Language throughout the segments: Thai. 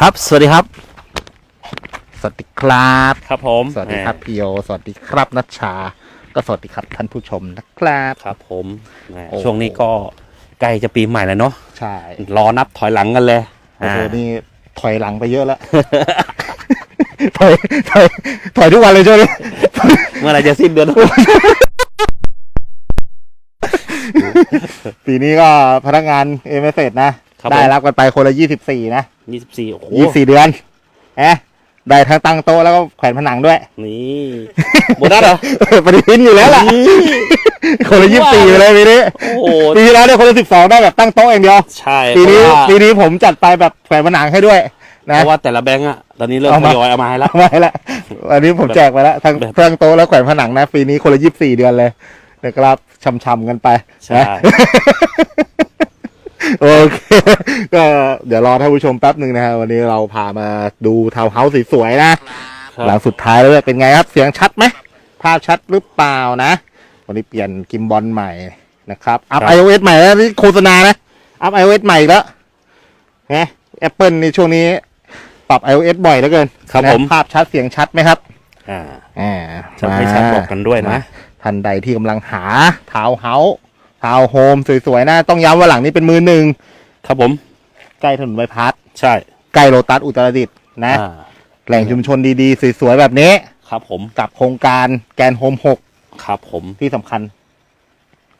ครับ สวัสดีครับ สวัสดีครับ ครับผมสวัสดีครับพี่โยสวัสดีครับนัชชา ก็สวัสดีครับท่านผู้ชมนะครับ ครับผมแหมโอ้โห ช่วงนี้ก็ใกล้จะปีใหม่แล้วเนาะใช่รอนับถอยหลังกันเลยโอ้โหอ่านี่ถอยหลังไปเยอะแล้ว ถอยถอยถอยทุกวันเลยช่วงนี้เมื่อไหรจะสิ้นเดือน ปีนี้ก็พนักงานเอเมเสนะ ครับได้ผมรับกันไปคนละยี่สิบสี่นะ ยี่สิบสี่โอ้โหยี่สี่เดือนแอะได้ทั้งตั้งโต๊ะแล้วก็แขวนผนังด้วย นี่หมดแล้วเหรอ ปฏิทินอยู่แล้วล่ะ คนละยี่สิบสี่ไปเลยปีนี้โอ้โหปีที่แล้วเนี่ยคนละสิบสองได้แบบตั้งโต๊ะอย่างเดียว ใช่ปีนี้เพราะว่าปีนี้ผมจัดไปแบบแขวนผนังให้ด้วยเพนะราะว่าแต่ละแบงก์อะตอนนี้เริ่มเอาทมายอยเอามาให้แล้วไม่ละวันนี้ผมแจกไปแล้วทั้งแบบทั้งโต๊ะแล้วแขวนผนังนะ ปีนี้คนละยี่สิบสี่เดือนเลยนะครับช่ำๆกันไปใช่นะ โอเค ก็เดี๋ยวรอท่านผู้ชมแป๊บหนึ่งนะฮะวันนี้เราพามาดูทาวน์เฮาส์สวยๆนะ หลังสุดท้ายแล้วเนี่ยเป็นไงครับ เสียงชัดไหมภาพชัดหรือเปล่านะ วันนี้เปลี่ยนกิมบอลใหม่นะครับ อัพครับ iOS ใหม่แล้วนี่โฆษณานะ อัพ iOS ใหม่อีกแล้วนะแอปเปิลในช่วงนี้ปรับ iOS บ่อยเหลือเกินครับนะผม ภาพชัดเสียงชัดไหมครับ อ่าอ่าจะให้ชัดบอกกันด้วยนะท่านใดที่กำลังหาทาวน์เฮาส์ ทาวน์โฮมสวยๆนะต้องย้ำว่าหลังนี้เป็นมือหนึ่งครับผมใกล้ถนนใบพัด ใช่ใกล้โลตัสอุตรดิตถ์นะ อ่าแหล่งชุมชนดีๆ สวยๆ แบบนี้ ครับผมกับโครงการแกนโฮมหกครับผม ที่สำคัญ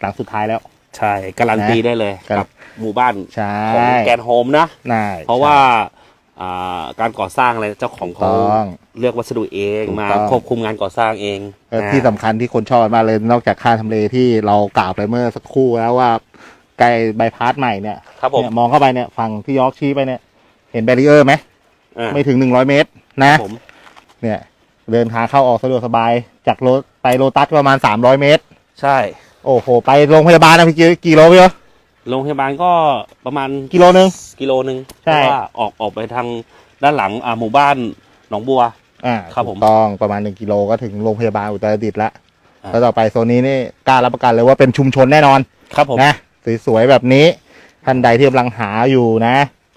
หลังสุดท้ายแล้ว ใช่การันตีได้เลย ครับ กับหมู่บ้านใช่ของแกนโฮมนะ น่าเพราะว่า อ่าการก่อสร้างอะไรเจ้าของถูกเขาต้องเลือกวัสดุเองถูกมาต้อง ควบคุมงานก่อสร้างเองแล้วนะที่สำคัญที่คนชอบมากเลยนอกจากค่าทำเลที่เรากล่าวไปเมื่อสักครู่แล้วว่าใกล้ใบายพาสใหม่เนี่ยครับผมเนี่ยมองเข้าไปเนี่ยฝั่งที่ยอร์กชี้ไปเนี่ย เห็นแบรีเออร์ไหมอ่าไม่ถึงหนึ่งร้อยเมตรนะ ผมเนี่ยเดินทางเข้าออกสะดวกสบายจากโลไปโลตัสประมาณสามร้อยเมตร ใช่ โอ้โห ไปโรงพยาบาลนะพี่กี่กี่โลพี่เหรอ โรงพยาบาลก็ประมาณกิโลนึง กิโลหนึ่งใช่ เพราะว่าออกออกไปทางด้านหลังอ่าหมู่บ้านหนองบัว อ่าครับผมถูกต้องประมาณหนึ่งกิโลก็ถึงโรงพยาบาลอุตรดิตถ์ละอ่า แล้วต่อไปโซนนี้นี่กล้ารับประกันเลยว่าเป็นชุมชนแน่นอนครับผมนะสวยๆแบบนี้ท่านใดที่กำลังหาอยู่นะ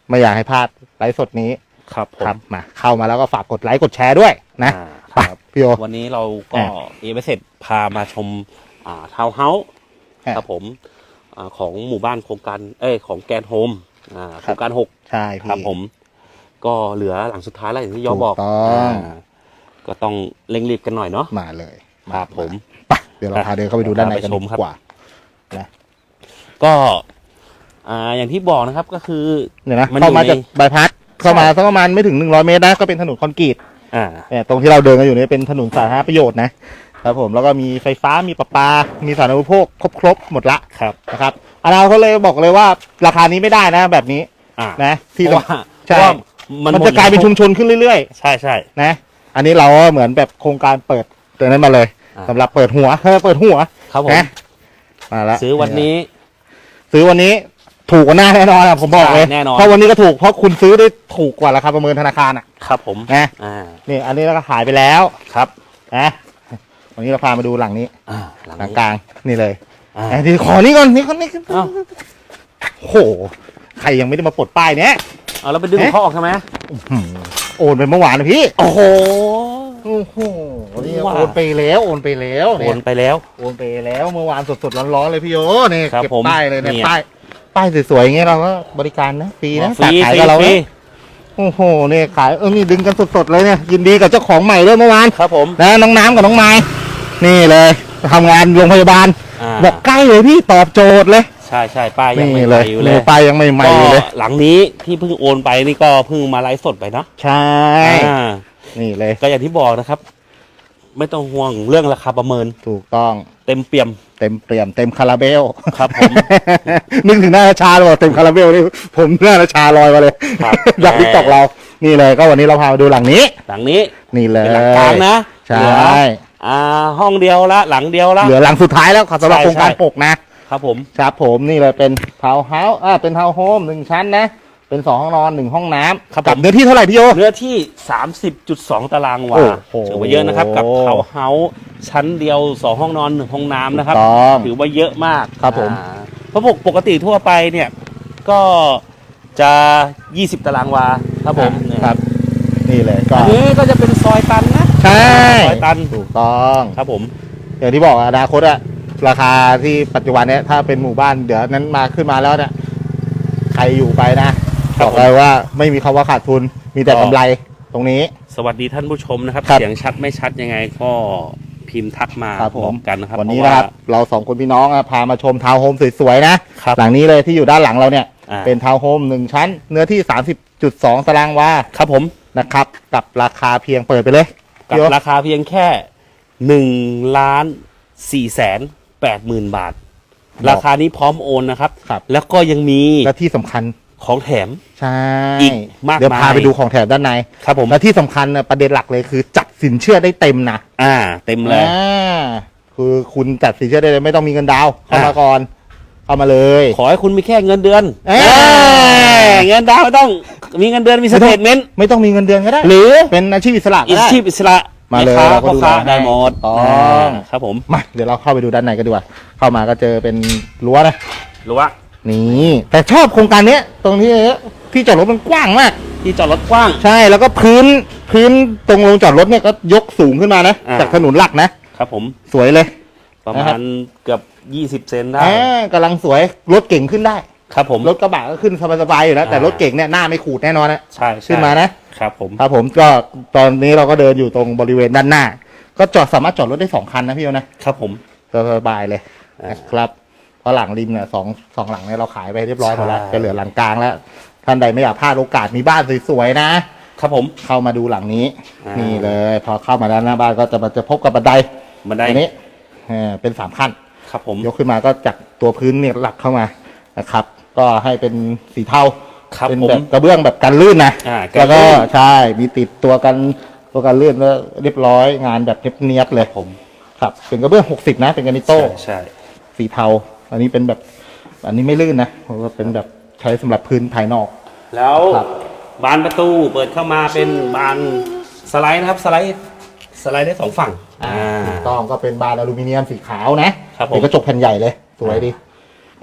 ไม่อยากให้พลาดไลฟ์สดนี้ครับผมครับมาเข้ามาแล้วก็ฝากกดไลค์กดแชร์ด้วยนะอ่าไปพี่โอ วันนี้เราก็อ่าเอเวเสร็จพามาชมอ่าทาวน์เฮาส์อ่า ครับผมอ่า ของหมู่บ้านโครงการเอ้ยของแกนโฮมอ่าโคครัรบงการหกใช่คพี่รับผม ก็เหลือหลังสุดท้ายแล้วอย่างที่ยอบอกถูกต้องาก็ต้องเร่งรีบกันหน่อยเนาะมาเลยครับผมไปเดี๋ยวเราพาเดินเข้าไปดูด้านในกันพาไปชมดีครับกว่าก็อ่าอย่างที่บอกนะครับก็คือเนี่ยนะมันเข้ามาอยู่ในจากบายพัดเข้ามาสักประมาณไม่ถึงหนึ่งร้อยเมตรนะก็เป็นถนนคอนกรีตอ่าเนี่ยตรงที่เราเดินกันอยู่เนี่ยเป็นถนนสาธารณประโยชน์นะ ครับผมแล้วก็มีไฟฟ้ามีประปา มีสาธารณูปโภคครบครบๆหมดละครับ นะครับอนาเขาเลยบอกเลยว่าราคานี้ไม่ได้นะแบบนี้อ่านะที่เพราะว่าใช่เพราะว่ามันมันจะกลายเป็นชุมชนขึ้นเรื่อยใช่ใช่ๆนะ อันนี้เราก็เหมือนแบบโครงการเปิดตัวนั้นมาเลยอ่าสำหรับเปิดหัวเออเปิดหัวครับผมนะมาแล้วซื้อวันนี้ ซื้อวันนี้ถูกกว่าหน้าแน่นอนอะผมบอกเลยใช่แน่นอนเพราะวันนี้ก็ถูกเพราะคุณซื้อได้ถูกกว่าราคาประเมินธนาคารอะครับ ผมนะอ่านี่อันนี้เราก็ขายไปแล้วครับนะ วันนี้เราพามาดูหลังนี้ อ่าหลังหลังนี้กลางนี่เลยอ่าไอ้ที่ขอนี่ก่อนนี่ก่อนนี่เอ้าโอ้โหใครยังไม่ได้มาปลดป้ายเนี้ยเอาแล้วไปดึงเอ๊ะเขาออกใช่ไหมหืมโอนไปเมื่อวานนะพี่ โอ้โห โอ้โหนี่ว่า โอนไปแล้วโอนไปแล้วโอเนี่ยนไปแล้ว โอนไปแล้วเมื่อวานสดๆร้อนๆเลยพี่โยนี่ครับเก็บผมป้ายเลยเนี่ยเนี่ย ป้ายป้ายสวยๆอย่างเงี้ยเราก็บริการนะฟรีนะฟรีฝากขายฟรีกับเราฟรีนะโอ้โหเนี่ยขายเออนี่ดึงกันสดๆเลยเนี่ยยินดีกับเจ้าของใหม่ด้วยเมื่อวานครับผม นะน้องน้ำกับน้องไม้ นี่เลยทำงานโรงพยาบาล อ่าบอกใกล้เลยพี่ตอบโจทย์เลยใช่ใช่ป้ายยังนี่ไม่เลใหม่ยอยู่เลนี่ยป้ายยังไม่ใหม่อยู่เลยก็หลังนี้ที่เพิ่งโอนไปนี่ก็เพิ่งมาไลฟ์สดไปเนาะใช่ อ่านี่เลยก็อย่างที่บอกนะครับ ไม่ต้องห่วงเรื่องราคาประเมินถูกต้องเต็มเปี่ยมเต็มเปี่ยมเต็มคาราเบล ครับผม นึกถึงหน้าราชาเลยว่าเต็มคาราเบลนี่ผมหน้าราชาลอยมาเลยครับจากทิกตอกเรา นี่เลยก็วันนี้เราพามาดูหลังนี้ หลังนี้นี่เลยเป็นหลังกลางนะใช่ เหลือ อ่าห้องเดียวละหลังเดียวละ เหลือหลังสุดท้ายแล้วครับสำหรับใช่ โครงการใช่หกนะครับผม ครับผมนี่เลยเป็นทาวน์เฮาส์อ่าเป็นทาวน์โฮมหนึ่งชั้นนะ เป็นสองห้องนอนหนึ่งห้องน้ำครับกับผมเนื้อที่เท่าไหร่พี่โย เนื้อที่ 30.2 ตารางวาโอ้โหถือว่าเยอะนะครับ กับเทาวน์เฮาส์ชั้นเดียว 2 ห้องนอนหนึ่งห้องน้ำนะครับ ถูกต้องถือว่าเยอะมากครับผม อ่าเพราะปกปกติทั่วไปเนี่ย ก็จะ 20 ตารางวาครับผมครับ นี่เลยก็ อันนี้ก็จะเป็นซอยตันนะ ใช่ซอยตันถูกต้อง ครับผม อย่างที่บอกอะอนาคตอะราคาที่ปัจจุบันเนี้ยถ้าเป็นหมู่บ้านเดี๋ยวนั้นมาขึ้นมาแล้วเนี่ยใครอยู่ไปนะบอกเลยว่าไม่มีคำว่าขาดทุนมีแต่กำไรตรงนี้ สวัสดีท่านผู้ชมนะครับ ครับ เสียงชัดไม่ชัดยังไงก็พิมพ์ทักมาครับผบอมกกันนะครับวันนี้เพานะครับเราสองคนพี่น้องอะพามาชมทาวน์โฮมสวยๆนะครับหลังนี้เลยที่อยู่ด้านหลังเราเนี่ย อ่าเป็นทาวน์โฮมหนึ่งชั้น เนื้อที่ 30.2 ตารางวาครับผมนะครับ กับราคาเพียงเปิดไปเลย กับพี่โอ๊คราคาเพียงแค่หนึ่งล้านสี่แสนแปดหมื่นบาท ราคานี้พร้อมโอนนะครับ ครับ แล้วก็ยังมีและที่สำคัญของแถม ใช่อีกมากมายเดี๋ยวพาไปดูของแถมด้านในครับผมและที่สำคัญน่ะประเด็นหลักเลยคือจัดสินเชื่อได้เต็มนะอ่า เต็มเลย อ่าคือคุณจัดสินเชื่อได้เลยไม่ต้องมีเงินดาวน์เข้ามาอ่า ก่อน เข้ามาเลย ขอให้คุณมีแค่เงินเดือนเอ้ย เอ้ยเงินดาวน์ไม่ต้อง มีเงินเดือนมีสเตทเมนต์ไม่ต้องมีเงินเดือนก็ได้ หรือเป็นอาชีพอิสระก็อิได้ ชีพอิสระมาเลยแค้เราก็พ่อดูค้าแลให้ได้หมดต้องาครับผมมาเดี๋ยวเราเข้าไปดูด้านในกันดีกว่า เข้ามาก็เจอเป็นรั้วนะหรือว่านี่แต่ชอบโครงการเนี้ย ตรงที่ที่จอดรถมันกว้างมาก ที่จอดรถกว้าง ใช่แล้วก็พื้นพื้นตรงลงจอดรถเนี่ยก็ยกสูงขึ้นมานะ อ่า จากถนนหลักนะ ครับผม สวยเลย ประนะครัมาบณเกือบ 20 เซนได้ อ่ากำลังสวยรถเก่งขึ้นได้ ครับผม รถกระบะก็ขึ้นสบายๆอยู่แล้ว แต่อ่าร รถเก่งเนี่ยหน้าไม่ขูดแน่นอนนะใช่ใช่ขึ้นมานะครับผม ครับผมก็ตอนนี้เราก็เดินอยู่ตรงบริเวณด้านหน้า ก็จอดสามารถจอดรถได้สองคันนะพี่โยนะครับผม สบายๆเลยอ่านนะครับเพราะหลังริมเนี่ยสองสองหลังเนี่ยเราขายไปเรียบร้อยหมดแล้วใช่ จะเหลือหลังกลางแล้วท่านใดไม่อยากพลาดโอกาสมีบ้านสวยๆนะ ครับผม เข้ามาดูหลังนี้ อ่านี่ นี่เลย พอเข้ามาด้านหน้าบ้านก็จะมาจะพบกับบันไดบันไดอันนี้เออเป็นสามขั้น ครับผมยกขึ้นมาก็จากตัวพื้นเนี่ยหลักเข้ามานะครับ ก็ให้เป็นสีเทาครับเป็นผมแบบกระเบื้องแบบกันลื่นนะอ่ากันแล้วก็ลื่นใช่มีติดตัวกันตัวกันลื่นแล้วเรียบร้อยงานแบบเนียบๆเลยผมครับเป็นกระเบื้องหกสิบนะเป็นกรานิโต้ ใช่ใช่ สีเทา อันนี้เป็นแบบ อันนี้ไม่ลื่นนะเพราะว่าเป็นแบบใช้สำหรับพื้นภายนอก แล้วครับ บานประตูเปิดเข้ามาเป็นบานสไลด์นะครับสไลด์สไลด์ได้สองฝั่ง อ่า ถูกต้องก็เป็นบานอลูมิเนียมสีขาวนะครับผม เป็นกระจกแผ่นใหญ่เลยสวยดี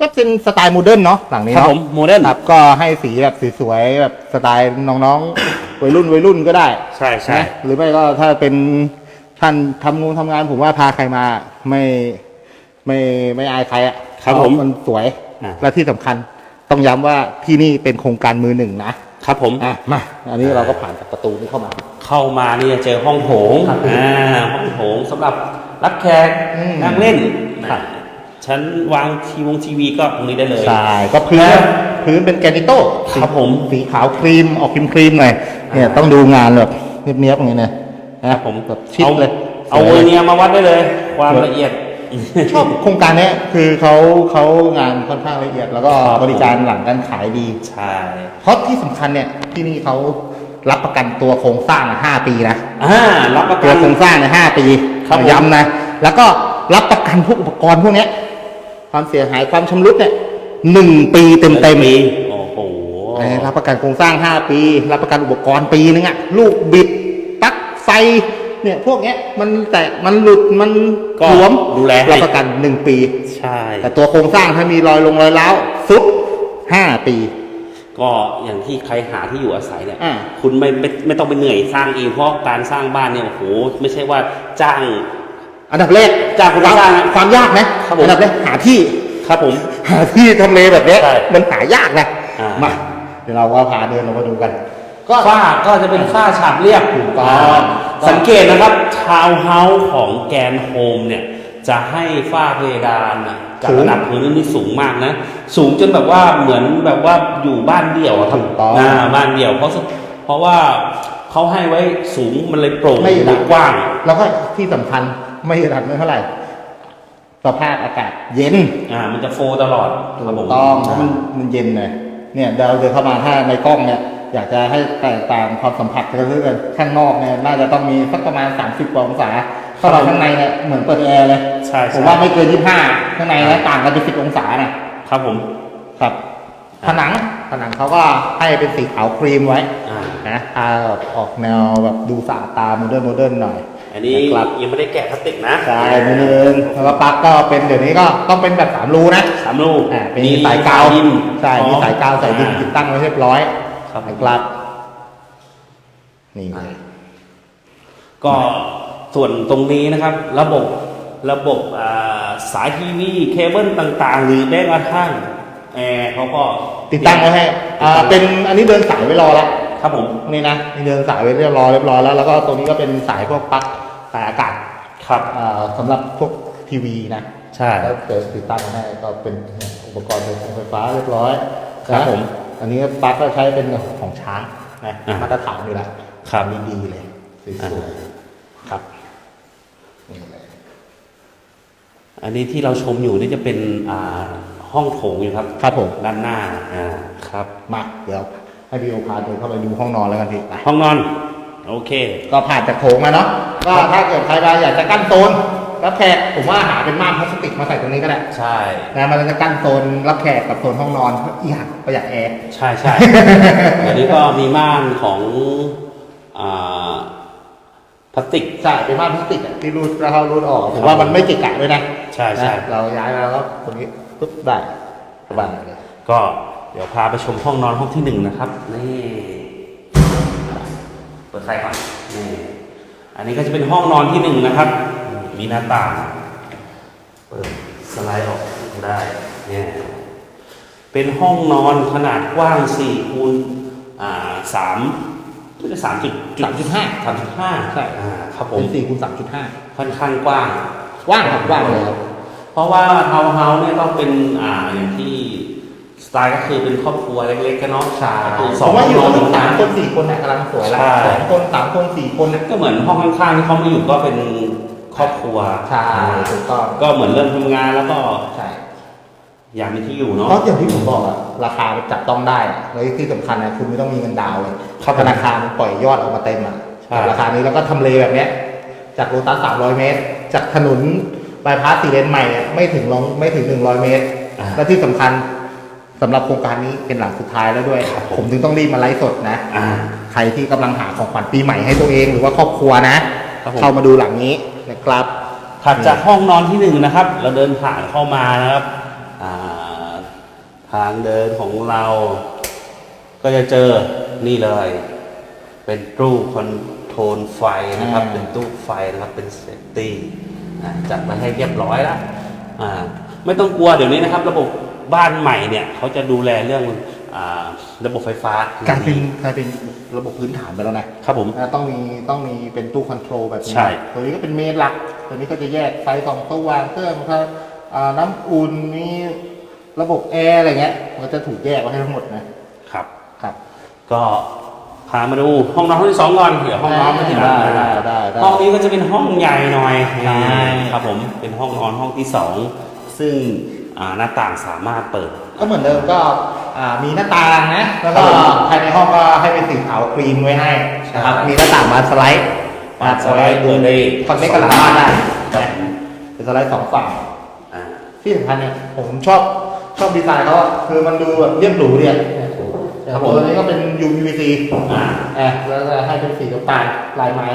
ก็เป็นสไตล์โมเดิร์นเนาะหลังนี้ครับเนาะผมโมเดิร์นครับก็ให้สีแบบสวยๆแบบสไตล์น้องๆ วัยรุ่นวัยรุ่นก็ได้ใช่ใช่ นะหรือไม่ก็ถ้าเป็นท่านทำงงทำงานผมว่าพาใครมาไม่ไม่ไม่อายใครอะครับผมเพาะมันสวย อ่า และที่สำคัญต้องย้ำว่าที่นี่เป็นโครงการมือหนึ่งนะ ครับผมอะมาอันนี้เราก็ผ่านจากประตูนี้เข้ามา เข้ามานี่จะเจอห้องโถงครับอ่าห้องโถงสำหรับรับแขกอืมนั่งเล่นครับฉันวางทีวงทีวีก็ตรงนี้ได้เลยใช่ก็พื้นครับพื้นเป็นแกรนิโต้ครับผมสีขาวครีมออกครีมครีมๆหน่อยเนี่ยต้องดูงานแบบเนียบๆอย่างนี้นะนะครับผมแบบชิดเอาเลยเอาสเววอยร์ลยเนียมาวัดได้เลย ความสวยละเอียด ชอบโครงการเนี้ยคือเขาเขางานค่อนข้างละเอียด แล้วก็ครับบริการหลังการขายดี ใช่ เพราะที่สำคัญเนี่ยที่นี่เขารับประกันตัวโครงสร้าง5ปีนะอ่ารับประตักัวนโครงสร้างในย5ปีครับผมย้ำนะ แล้วก็รับประกันพวกอุปกรณ์พวกเนี้ย ความเสียหายความชำรุดเนี่ยหนึ่งปีเต็มเต็มปีโอ้โหเออรับประกันโครงสร้าง5ปี รับประกันอุปกรณ์ปีนึงอะลูกบิดปลั๊กไฟ เนี่ยพวกเนี้ยมันแต่มันหลุดมันก็หลวมดูแลให้ รับประกัน1ปี ใช่ แต่ตัวโครงสร้างถ้ามีรอยลงรอยร้าวซุดห้าปี ก็อย่างที่ใครหาที่อยู่อาศัยเนี่ย อ่า คุณไม่ไม่ไม่ต้องไปเหนื่อยสร้างเองเพราะการสร้างบ้านเนี่ยโอ้โหไม่ใช่ว่าจ้าง อันดับแรกจากคนความสร้างนะความยากนะครับผม อันดับแรกหาที่ ครับผม หาที่ทำเลแบบเนี้ยใช่มันหายากนะอ่าม มาเดี๋ยวเราก็พาเดินลงมาดูกัน ก็ฝ้าก็จะเป็นฝ้าฉาบเรียบถูกต้องา สังเกตนะครับทาวน์เฮาส์ของแกนโฮมเนี่ยจะให้ฝ้าเพดานน่ะจากระดับพื้นนี่สูงมากนะ สูงจนแบบว่าเหมือนแบบว่าอยู่บ้านเดี่ยวอะครับถูกต้อง นะบ้านเดี่ยวเพราะเพราะว่าเขาให้ไว้สูงมันเลยโปร่งไม่ดักว้าง แล้วก็ที่สำคัญไม่ระดับไม่เท่าไหร่สภาพอากาศเย็นอ่า มันจะโฟลตลอดครับผม ต้องเพราะมันมันเย็นเลยเนี่ยเราเดินเข้ามาถ้าในกล้องเนี่ย อยากจะให้แตกต่างความสัมผัสกันเรื่อยๆข้างนอกเนี่ยน่าจะต้องมีสักประมาณ 30กว่าองศาถ้าเราข้างในเนี่ยเหมือนเปิดแอร์เลยใช่ใช่ผมว่าไม่เกิน25ข้างในนะต่างกันเป็น10องศานะครับผมครับผนังผนังเขาก็ให้เป็นสีขาวครีมไว้อ่านะทาแบบออกแนวแบบดูสะอาดตาโมเดิร์นโมเดิร์นหน่อย อันนี้นะครับยังไม่ได้แกะพลาสติกนะใช่นิดนึงแล้วก็ปลั๊กก็เป็นเดี๋ยวนี้ก็ต้องเป็นแบบสามรูนะสามลูกอ่าเป็นสายกาวดินใช่มีสายกาวสายดินติดตั้งไว้เรียบร้อย ครับนะครับนี่เลยก็ส่วนตรงนี้นะครับ ระบบระบบอ่าสายทีวีเคเบิลต่างๆ หรือแม้กระทั่งแอร์เขาก็ติดตั้งไว้ให้อ่าเป็นอันนี้เดินสายไว้รอแล้วครับผมนี่นะนี่เดินสายไว้เรียบร้อยเรียบร้อยแล้วแล้วก็ตรงนี้ก็เป็นสายพวกปลั๊กสายอากาศครับอ่าสำหรับพวกทีวีนะใช่แล้วเกิดติดตั้งให้ก็เป็นอุปกรณ์ไฟฟ้าเรียบร้อยครับนะผม อันนี้ปลั๊กก็ใช้เป็นของช้างนะอ่ามาตรฐานอยู่แล้วครับ ดีๆเลยสวยๆครับนี่เลย อันนี้ที่เราชมอยู่นี่จะเป็นอ่าห้องโถงอยู่ครับครับผม ด้านหน้าอ่าครับมาเดี๋ยวให้พี่โอพาเดินเข้าไปดูห้องนอนแล้วกันพี่ไปห้องนอน โอเค ก็ผ่านจากโถงมาเนาะก็ถ้าเกิดใครมาอยากจะกั้นโซน รับแขกผมว่าหาเป็นม่านพลาสติกมาใส่ตรงนี้ก็ได้ใช่ นะมันจะกั้นโซนรับแขกกับโซนห้องนอนอีกอย่างประหยัดแอร์ ใช่ใช่ เดี๋ยวนี้ก็มีม่านของอ่าพลาสติก ใช่เป็นม่านพลาสติกอะที่รูดแล้วเขารูดออก ผมว่ามันไม่เกะกะด้วยนะใช่ใช่ นะเราย้ายมาแล้วก็ตรงนี้ปุ๊บได้สบายเลย ก็เดี๋ยวพาไปชมห้องนอนห้องที่หนึ่งนะครับ นี่เปิดไฟก่อนนี่อันนี้ก็จะเป็นห้องนอนที่หนึ่งนะครับ มีหน้าต่าง เปิดสไลด์ออกได้เนี่ยเป็นห้องนอนขนาดกว้างสี่คูณอ่าสามสามจุดสามจุดห้าสามจุดห้าใช่อ่าครับผมเป็นสี่คูณสามจุดห้าค่อนข้างกว้างว่างครับว่างเลยครับเพราะว่าทาวน์เฮาส์เนี่ยต้องเป็นอ่าอย่างที่สไตล์ก็คือเป็นครอบครัวเล็กๆกันเนาะใช่คือผสองมว่าอยู่นอนกันสามคนสี่คนเนี่ยกำลังสวยแล้วใช่สองคนสามคนสี่คนเนี่ยก็เหมือนห้องข้างๆที่เขามาอยู่ก็เป็น ครอบครัวใช่ถูกต้องก็เหมือนเริ่มทำงานแล้วก็ใช่อยากมีที่อยู่เนาะเพราะอย่างที่ผมบอกอะราคาจับต้องได้อะแล้วที่สำคัญนะคุณไม่ต้องมีเงินดาวน์เลยเข้าธนาคารปล่อยยอดออกมาเต็มอะใช่ราคานี้แล้วก็ทำเลแบบเนี้ย จากโลตัสสามร้อยเมตร จากถนนบายพาสสี่เลนใหม่อะไม่ถึงลงไม่ถึงหนึ่งร้อยเมตรอ่าและที่สำคัญสำหรับโครงการนี้เป็นหลังสุดท้ายแล้วด้วยครับผมผมถึงต้องรีบมาไลฟ์สดนะอ่าใครที่กำลังหาของขวัญปีใหม่ให้ตัวเองหรือว่าครอบครัวนะครับผมเข้ามาดูหลังนี้นะ ครับถัดจากห้องนอนที่หนึ่งนะครับ เราเดินผ่านเข้ามานะครับอ่าทางเดินของเรา ก็จะเจอนี่เลย เป็นตู้คอนโทรลไฟนะครับอ่าเป็นตู้ไฟนะครับเป็นเซฟตี้อ่าจัดมาให้เรียบร้อยแล้วอ่าไม่ต้องกลัวเดี๋ยวนี้นะครับ ระบบบ้านใหม่เนี่ยเขาจะดูแลเรื่องอา ระบบไฟฟ้ากลายเป็นกลายเป็นระบบพื้นฐานไปแล้วนะครับผมนะต้องมีต้องมีเป็นตู้คอนโทรลแบบนี้ใช่ตัวนี้ก็เป็นเมนหลัก ตัวนี้ก็จะแยกไฟสองตัววางเครื่องครับอ่าน้ำอุ่นมีระบบแอร์อะไรเงี้ยมันก็จะถูกแยกไว้ให้ทั้งหมดนะครับครับก็พามาดูห้องนอนห้องที่สองก่อนเดี๋ยวห้องนอนไม่ทีหลังได้ได้ได้ได้ห้องนี้ก็จะเป็นห้องใหญ่หน่อยใช่ครับผมเป็นห้องนอนห้องที่สองซึ่งอ่าหน้าต่างสามารถเปิด ก็เหมือนเดิมก็อ่ามีหน้าต่างนะ แล้วก็ครับผมภายในห้องก็ให้เป็นสีขาวครีมไว้ให้นะครับใช่มีหน้าต่างมาสไลด์มาสไลด์เปิดได้คอนเนคกับหลังบ้านได้ครับนะเป็นสไลด์สองฝั่งอ่าที่สำคัญเนี่ยผมชอบชอบดีไซน์เขาอะคือมันดูแบบเรียบหรูเนี่ยครับผมตัวนี้ก็เป็น UPVC อ่าแอบแล้วก็ให้เป็นสีน้ำตาลลายไม้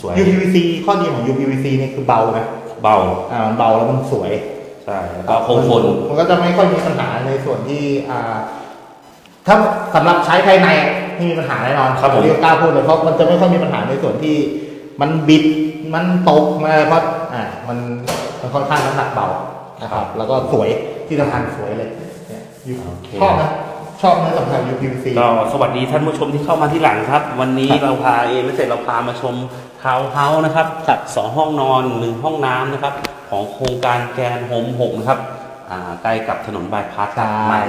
สวย UPVC ข้อดีของ UPVC เนี่ยคือเบานะเบาอ่ามันเบาแล้วมันสวยใช่แล้วก็คงทนมันก็จะไม่ค่อยมีปัญหาในส่วนที่อ่าถ้าสำหรับใช้ภายในอะที่มีปัญหาแน่นอนครับผมเรียกกล้าพูดเลยเพราะมันจะไม่ค่อยมีปัญหาในส่วนที่ มันบิดมันตกมาเพราะอ่ามันมันค่อนข้างน้ำหนักเบานะครับ แล้วก็สวยที่สำคัญสวยเลยเนี่ยอยู่โอเคชอบนะชอบนะสำหรับ UPVC ก็สวัสดีท่านผู้ชมที่เข้ามาที่หลังครับ วันนี้ครับเราพาเอไม่เสร็จเราพามาชม ทาวน์เฮาส์นะครับครับสองห้องนอนหนึ่งห้องน้ำนะครับ ของโครงการแกนโฮมหกนะครับอ่าใกล้กับถนนบายพาสใช่ ใหม่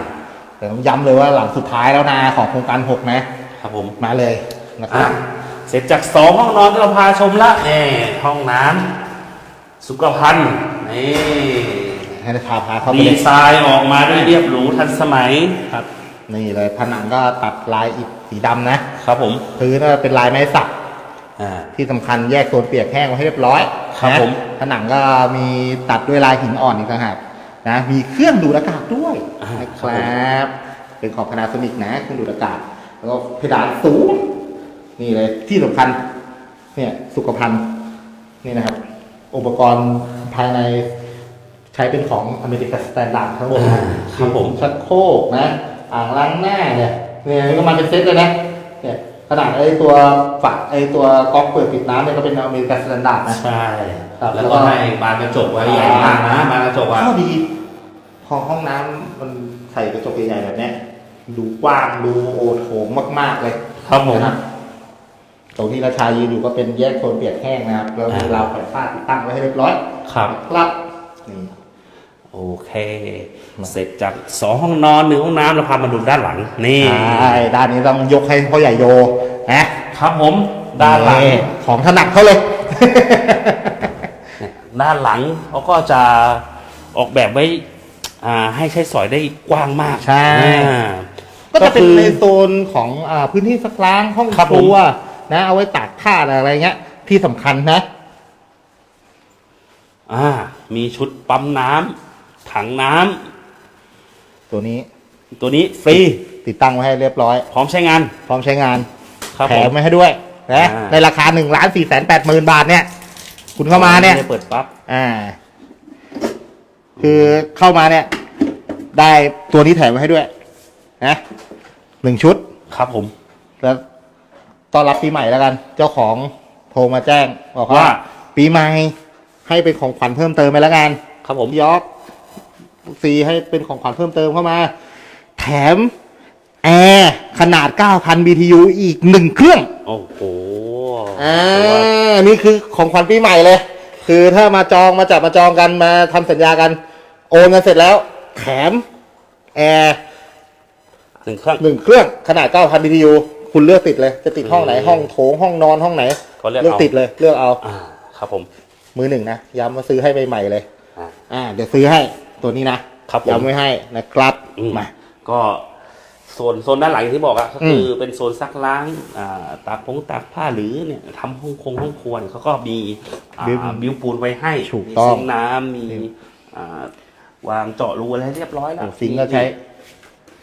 แต่ต้องย้ำเลยว่าหลังสุดท้ายแล้วนะของโครงการหกนะ ครับผมมาเลยนะคอะรับเสร็จจากสองห้องนอนที่เราพาชมละนี่ห้องน้ำสุขภัณฑ์นี่ ให้พาพาเข้าไปดีเลยไซน์ออกมาด้วยเรียบหรูทันสมัยครับ นี่เลยผนังก็ตัดลายอิฐสีดำนะ ครับผม พื้นก็เป็นลายไม้สัก อ่า ที่สำคัญแยกโซนเปียกแห้งไว้ให้เรียบร้อยครับนะผม ผนังก็มีตัดด้วยลายหินอ่อนอีกต่างหากนะมีเครื่องดูดอากาศด้วยอ่านะครับ เป็นของพนาโซนิกนะเครื่องดูดอากาศ แล้วก็เพดานสูง นี่เลยที่สำคัญ เนี่ยสุขภัณฑ์นี่นะครับ อุปกรณ์ภายในใช้เป็นของอเมริกันสแตนดาร์ดทั้งหมดอ่าครับผม ชักโครกนะ อ่างล้างหน้าเนี่ยเนี่ยนี่ก็มาเป็นเซตเลยนะเนี่ย ขนาดไอ้ตัวฝักไอ้ตัวก๊อกเปิดปิดน้ำเนี่ยก็เป็นอเมริกันสแตนดาร์ดนะ ใช่ครับแล้วแล้วก็ก็ให้บานกระจกไว้ใหญ่มากนะบานกระจกอะข้อดีพอห้องน้ำมันใส่กระจกใหญ่ๆแบบเนี้ยดูกว้างดูโอโถงมากๆเลย ครับผมนะครับตรงที่ราชายืนอยู่ก็เป็นแยกโซนเปียกแห้งนะครับแล้วมีอ่าราวแผ่นผ้าติดตั้งไว้ให้เรียบร้อย ครับครับนี่โอเค เสร็จจากสองห้องนอนหนึ่งห้องน้ำเราพามาดูด้านหลังนี่ใช่ด้านนี้ต้องยกให้พ่อใหญ่โยนะครับผมด้านหลังนี่ของถนัดเขาเลยเนี่ยด้านหลังเขาก็จะออกแบบไว้อ่าให้ใช้สอยได้กว้างมากใช่อ่าก็จะเป็นก็คือในโซนของอ่าพื้นที่ซักล้างห้องครับคผมรัวนะเอาไว้ตากผ้าอะไรเงี้ย ที่สำคัญนะอ่ามีชุดปั๊มน้ำถังน้ำ ตัวนี้ตัวนี้ฟรีติดตั้งไว้ให้เรียบร้อย พร้อมใช้งาน พร้อมใช้งานครับแถผม มไว้ให้ด้วยนะอ่า ในราคาหนึ่งล้านสี่แสนแปดหมื่นบาทเนี่ย คุณเข้ามาเนี่ยไได้เปิดปั๊บอ่า คือเข้ามาเนี่ย ได้ตัวนี้แถมไว้ให้ด้วย นะหนึ่งชุด ครับผม แล้วต้อนรับปีใหม่แล้วกัน เจ้าของโทรมาแจ้ง บอกว่า ว่า ปีใหม่ให้เป็นของขวัญเพิ่มเติมไปแล้วกันครับผมยอก ซีให้เป็นของขวัญเพิ่มเติมเข้ามา แถมแอร์ขนาด 9,000 BTU อีกหนึ่งเครื่อง โอ้โหอ่า นี่คือของขวัญปีใหม่เลย คือถ้ามาจองมาจับมาจองกันมาทำสัญญากัน โอนกันเสร็จแล้ว แถมแอร์หนึ่งเครื่อง หนึ่งเครื่องขนาด 9,000 BTU คุณเลือกติดเลย จะติดห้องไหน อืมห้องโถงห้องนอนห้องไหนก็เลือกเลือกเอา ติดเลย เลือกเอา อ่า ครับผม มือหนึ่งนะ ย้ำมาซื้อให้ใหม่ๆเลย อ่า อ่า เดี๋ยวซื้อให้ ตัวนี้นะครับผม ย้ำไว้ให้นะครับอืมมา ก็ส่วนโซนด้านหลังอย่างที่บอกอะก็คืออเป็นโซนซักล้างอ่าตากพงตากผ้าหรือเนี่ยทำห้องคงห้องครัวเนี่ยเขาก็มีอ่าบิวบิวปูนไว้ให้ถูกมีต้องซิงค์น้ำมีอ่าวางเจาะรูอะไรให้เรียบร้อยแล้วโอ้ซิงค์ก็ใช้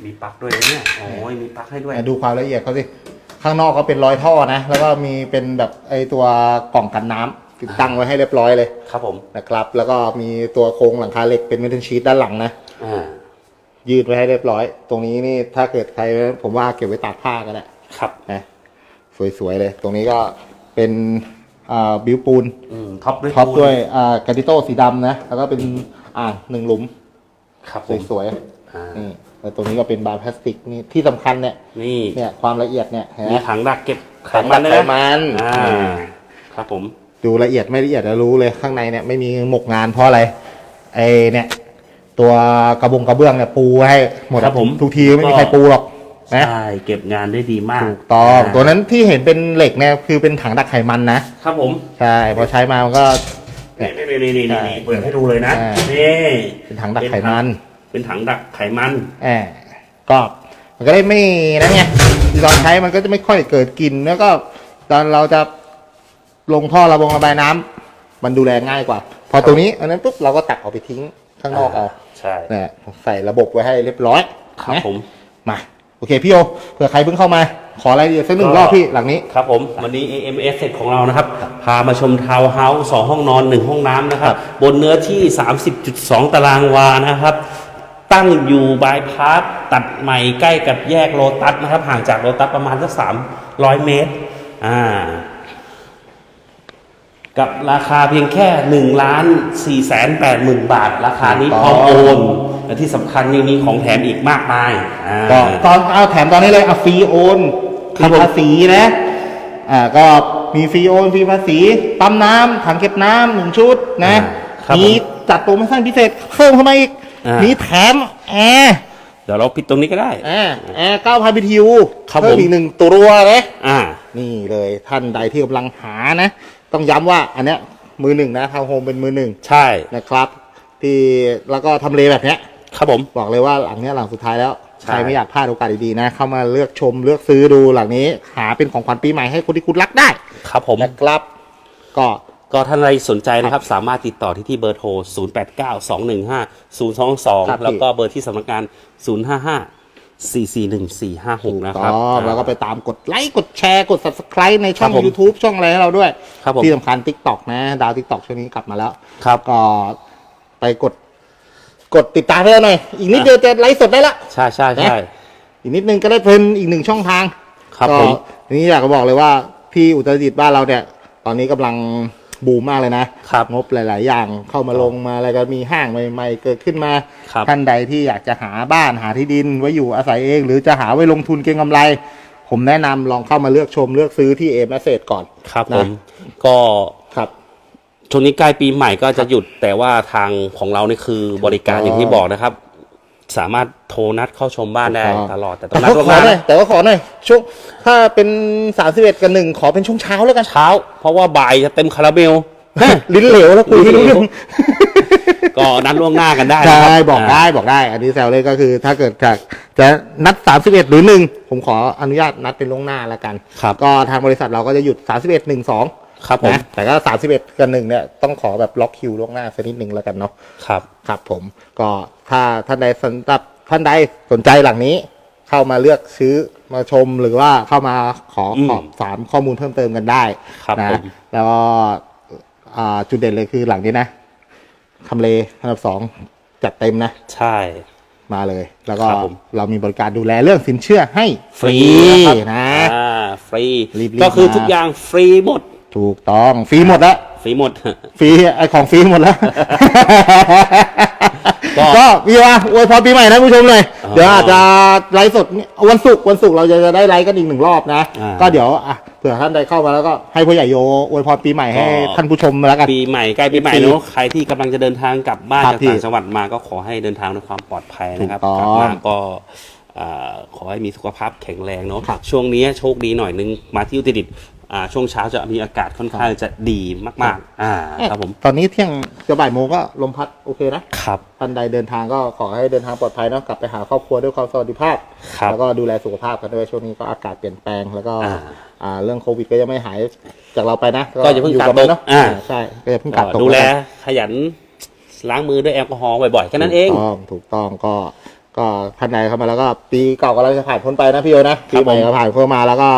มีปลั๊กด้วยนะเนี่ยโอ้ยมีปลั๊กให้ด้วย อะดูความละเอียดเขาสิ ข้างนอกเขาเป็นรอยท่อนะ แล้วก็มีเป็นแบบไอตัวกล่องกันน้ำ ติดตั้งไว้ให้เรียบร้อยเลยครับผมนะครับ แล้วก็มีตัวโครงหลังคาเหล็กเป็นเมทัลชีตด้านหลังนะอ่ายืดไว้ให้เรียบร้อย ตรงนี้นี่ถ้าเกิดใครผมว่าเก็บไว้ตากผ้าก็ได้ครับนะสวยๆเลย ตรงนี้ก็เป็นอ่าบิวปูนอืมท็อปด้วยท็อปปูนด้วยอ่ากาติโต้สีดำนะ แล้วก็เป็นอ่างหนึ่งหลุม ครับผมสวยอ่าๆนี่แล้วตรงนี้ก็เป็นบาร์พลาสติกนี่ที่สำคัญเนี่ยนี่เนี่ยความละเอียดเนี่ยเห็นไหมมีถังดักเก็บไขถังมัดันกด้วยไขนะมันอ่าอืมครับผม ดูละเอียดไม่ละเอียดแล้วรู้เลยข้างในเนี่ยไม่มีหมกงานเพราะอะไรไอเนี่ย ตัวกระบงกระเบื้องเนี่ยปูให้หมดอะครับผมทุกทีไม่มีใครปูหรอกนะใช่เก็บงานได้ดีมากถูกต้องาตัวนั้นที่เห็นเป็นเหล็กเนี่ยคือเป็นถังดักไขมันนะครับผมใช่พอใช้มามันก็นี่นี่นี่นี่ใช่นี่เปิดให้ดูเลยนะใช่นี่เป็นถังดักไขมัน เป็นถังดักไขมันแอบก็มันก็ได้ไม่นั่นไงตอนใช้มันก็จะไม่ค่อยเกิดกลิ่นแล้วก็ ตอนเราจะ ลงท่อระบงระบายน้ำมันดูแลง่ายกว่า พอตรงนี้อันนั้นปุ๊บเราก็ตักออกไปทิ้งข้างนอกเอาใช่เนี่ยใส่ระบบไว้ให้เรียบร้อยครับนะผม มาโอเคพี่โอเผื่อใครเพิ่งเข้ามา ขอรายละเอียดสักหนึ่งรอบพี่หลังนี้ ครับผม วันนี้ AMS เสร็จของเรานะครับ พามาชมทาวน์เฮาส์สองห้องนอนหนึ่งห้องน้ำนะครับ บนเนื้อที่ 30.2 ตารางวานะครับ ตั้งอยู่บายพาสตัดใหม่ใกล้กับแยกโลตัสนะครับ ห่างจากโลตัสประมาณสัก300 เมตร อ่า กับราคาเพียงแค่1ล้าน4แสน8หมื่นบาท ราคานี้พร้อมโอนและที่สำคัญยังมีของแถมอีกมากมายอ่า ก็ตอนเอาแถมตอนนี้เลยเอาฟรีโอนครัฟบผมรีภาษีนะอ่าก็มีฟรีโอนฟรีภาษีปั๊มน้ำถังเก็บน้ำหนึ่งชุดนะครับมีจัดโปรโมชั่นพิเศษเพิ่มเข้ามาอีกอ่ามี มีแถมแอร์เดี๋ยวเราปิดตรงนี้ก็ได้ แอร์แอร์9,000 BTU ครับเพิ่มผมอีกหนึ่งตัวนะอ่า นี่เลยท่านใดที่กำลังหานะ ต้องย้ำว่าอันเนี้ยมือหนึ่งนะทาวน์โฮมเป็นมือหนึ่งใช่นะครับ ที่แล้วก็ทำเลแบบเนี้ย ครับผมบอกเลยว่าหลังเนี้ยหลังสุดท้ายแล้วใช่ใครไม่อยากพลาดโอกาสดีๆนะ เข้ามาเลือกชมเลือกซื้อดูหลังนี้ หาเป็นของขวัญปีใหม่ให้คนที่คุณรักได้ ครับผมนะครับก็ก็ท่านใดสนใจนะครับ สามารถติดต่อที่ที่เบอร์โทร 0 8 9 2 1 5 0 2ครับ2แล้วก็เบอร์ที่สำนักงาน 0 5 5 4 4 1 4 5 6 นะคต้รับองแล้วก็ไปตามกดไลค์ กดแชร์ กด subscribe ในช่อง ครับผม YouTube ช่องอะไรให้เราด้วย ครับผม ที่สำคัญ TikTok นะ ดาว TikTok ช่วงนี้กลับมาแล้ว ครับ ก็ไปกด กดติดตามให้เราหน่อย อีกนิดเดียวจะไลฟ์สดได้ละ ใช่ใช่ใช่ อีกนิดนึงก็ได้เป็นอีกหนึ่งช่องทางครับก็ผม ทีนี้อยากจะบอกเลยว่า พี่อุตรดิตถ์บ้านเราเนี่ย ตอนนี้กำลัง บูมมากเลยนะครับ งบหลาย ๆ อย่างเข้ามาลงมาอะไรก็มีห้างใหม่ ๆ เกิดขึ้นมา ครับ ท่านใดที่อยากจะหาบ้านหาที่ดินไว้อยู่อาศัยเอง หรือจะหาไว้ลงทุนเก็งกำไร ผมแนะนำลองเข้ามาเลือกชมเลือกซื้อที่เอ m มสเซก่อน ครับนะ ผมก็ครับ ช่วงนี้ใกล้ปีใหม่ก็จะหยุดแต่ว่าทางของเรานี่คือบริการถูกต้องอย่างที่บอกนะครับ สามารถโทรนัดเข้าชมบ้านได้ตลอดแต่ต้อแต่งนัดก็ล่วงขหอน้าหน่อยนะแต่ก็ขอหน่อยช่วงถ้าเป็นสามสิบเอ็ดกับหนึ่งขอเป็นช่วงเช้าแล้วกันเช้า เพราะว่าบ่ายจะเต็มคาราเมล ลิ้นเหลวแล้วคุยไม่รู้เรื่อง ก็นัดล่วงหน้ากันได้นะใช่ครับบอกได้บอกได้ อันนี้แซวเลยก็คือถ้าเกิดจากจะนัด 31 หรือหนึ่งผมขออนุญาตนัดเป็นล่วงหน้าแล้วกัน ครับ ก็ทางบริษัทเราก็จะหยุด 31 1 2 ครับผมนะแต่ก็31กับหนึ่งเนี่ยต้องขอแบบล็อกคิวล่วงหน้าสักนิดหนึ่งแล้วกันเนาะครับครับผมก็ถ้าท่านใดสนใจท่านใดสนใจหลังนี้ เข้ามาเลือกซื้อมาชมหรือว่าเข้ามาขออืมสอบถามข้อมูลเพิ่มเติมกันได้ครับนะผมแล้วก็อ่าจุดเด่นเลยคือหลังนี้นะทำเลอันดับสองจัดเต็มนะ ใช่มาเลย แล้วก็ครับผมเรามีบริการดูแลเรื่องสินเชื่อให้ฟรีนะครับนะอ่าฟรีรีบๆก็คือมาทุกอย่างฟรีหมด ถูกต้องฟรีหมดแล้วฟรีหมด ฟรีไอของฟรีหมดแล้ว ก็ ก็มีว่าอวยพรปีใหม่นะผู้ชมเลยอ๋อเดี๋ยวอาจจะไลฟ์สดเนี่ยวันศุกร์วันศุกร์เราจะได้ไลฟ์กันอีกหนึ่งรอบนะ อ่า ก็เดี๋ยวอะเผื่อท่านใดเข้ามาแล้วก็ให้พ่อใหญ่โยอวยพรปีใหม่ให้ก็ท่านผู้ชมแล้วกัน ปีใหม่ใกล้ปีใหม่ปีเนอะใครที่กำลังจะเดินทางกลับบ้านครับจากพี่ต่างจังหวัดมาก็ขอให้เดินทางด้วยความปลอดภัยนะครับถูกกต้ลัองมาก็อ่าขอให้มีสุขภาพแข็งแรงเนาะครับช่วงนี้โชคดีหน่อยนึงมาที่อุตรดิตถ์ อ่าช่วงเช้าจะมีอากาศค่อนข้างจะดีมากๆอ่าครับผมตอนนี้เที่ยงจะบ่ายโมงก็ลมพัดโอเคนะครับท่านใดเดินทางก็ขอให้เดินทางปลอดภัยเนาะกลับไปหาครอบครัวด้วยความสวัสดิภาพ ครับแล้วก็ดูแลสุขภาพกันด้วยช่วงนี้ก็อากาศเปลี่ยนแปลงแล้วก็อ่า อ่าเรื่องโควิดก็ยังไม่หายจากเราไปนะก็อย่าเพิ่งอยู่กาดมันตกเนาะอ่า ใช่ก็อย่าเพิ่งกาดตกดูแลกัน ขยันล้างมือด้วยแอลกอฮอล์บ่อยๆแค่นั้นเอง ถูกต้องถูกต้องก็ก็ท่านใดเข้ามาแล้วก็ปีเก่ากำลังจะผ่านพ้นไปนะพี่โอนะครัปีบใหม่ผมก็ผ่านพ้นมาแล้วก็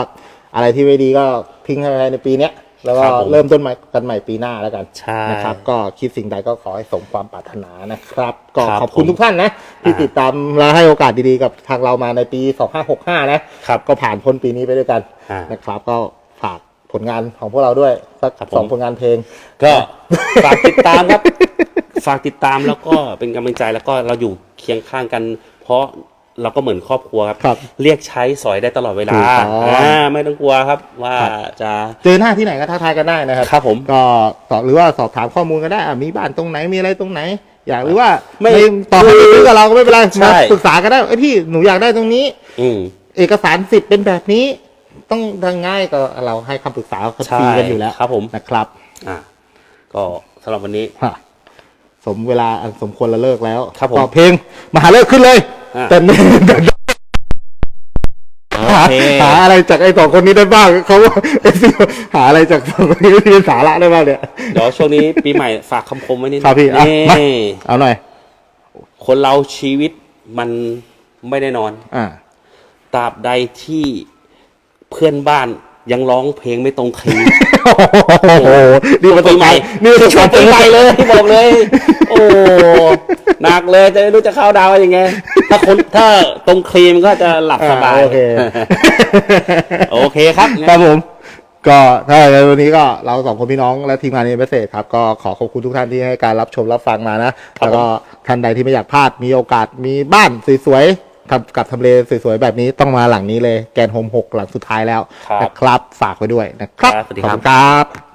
อะไรที่ไม่ดีก็ทิ้งให้ไปในปีเนี้ยแล้วก็ครับผม เริ่มต้นใหม่กันใหม่ปีหน้าแล้วกัน ใช่ นะครับก็คิดสิ่งใดก็ขอให้สมความปรารถนานะครับ ก็ครับขอบคุณผมทุกท่านนะ ที่อ่า ติดตามและให้โอกาสดีๆกับทางเรามาในปี 2565 นะ ครับ ก็ผ่านพ้นปีนี้ไปด้วยกันอ่านนะครับ ก็ฝากผลงานของพวกเราด้วย สักครับผม สองผลงานเพลง ก็ฝากติดตามครับ ฝากติดตามแล้วก็เป็นกำลังใจแล้วก็เราอยู่เคียงข้างกัน เพราะ เราก็เหมือนครอบครัวครับ ครับเรียกใช้สอยได้ตลอดเวลาถูกต้อง อ่าไม่ต้องกลัวครับ ว่าครับจะ เจอหน้าที่ไหนก็ทักทายกันได้นะครับครับผมก็สอบหรือว่าสอบถามข้อมูลก็ได้อะมีบ้านตรงไหนมีอะไรตรงไหน อยากหรือว่าไม่ไม่ต่อให้ไม่ซื้อกับเราก็ไม่เป็นไรใช่ มาปรึกษากันได้ไอยพี่หนูอยากได้ตรงนี้ อืม เอกสารสิทธิ์เป็นแบบนี้ ต้องทางง่ายก็เราให้คำปรึกษาฟใช่รีกันอยู่แล้วครับผม นะครับอ่าก็สำหรับวันนี้ ฮะสมเวลาอันสมควรละเลิกแล้วครับผม ต่อเพลงมหาเลิกขึ้นเลย อะแต่หาโอเคหาอะไรจากไอ้สองคนนี้ได้บ้างเขาว่าเอฟซีหาอะไรจากสองคนนี้ที่เป็นสาระได้บ้างเนี่ยเดี๋ยวช่วงนี้ปีใหม่ฝากคำคมไว้นิดนึงครับพี่อะนี่มาเอาหน่อย คนเราชีวิตมันไม่ได้นอน อ่าตราบใดที่เพื่อนบ้านยังร้องเพลงไม่ตรงคีย์โอ้โหนี่มันปีใหม่นี่มันช่วงปีใหม่เลยบอกเลย โอ้หนักเลยจะไม่รู้จะเข้าดาวน์ยังไง ถ้าคนถ้าตรงครีมก็จะหลับสบาย อ่โอเค โอเคครับครับผม ก็ถ้าในวันนี้ก็เราสองคนพี่น้องและทีมงานเอเมเซครับ ก็ขอขอบคุณทุกท่านที่ให้การรับชมรับฟังมานะแล้วก็ท่านใดที่ไม่อยากพลาดมีโอกาสมีบ้านสวยๆทำกับทำเลสวยๆแบบนี้ต้องมาหลังนี้เลยแกนโฮมหกหลังสุดท้ายแล้วครับนะครับ ฝากไว้ด้วยนะครับครับสวัสดีขอบครับ คุณครับ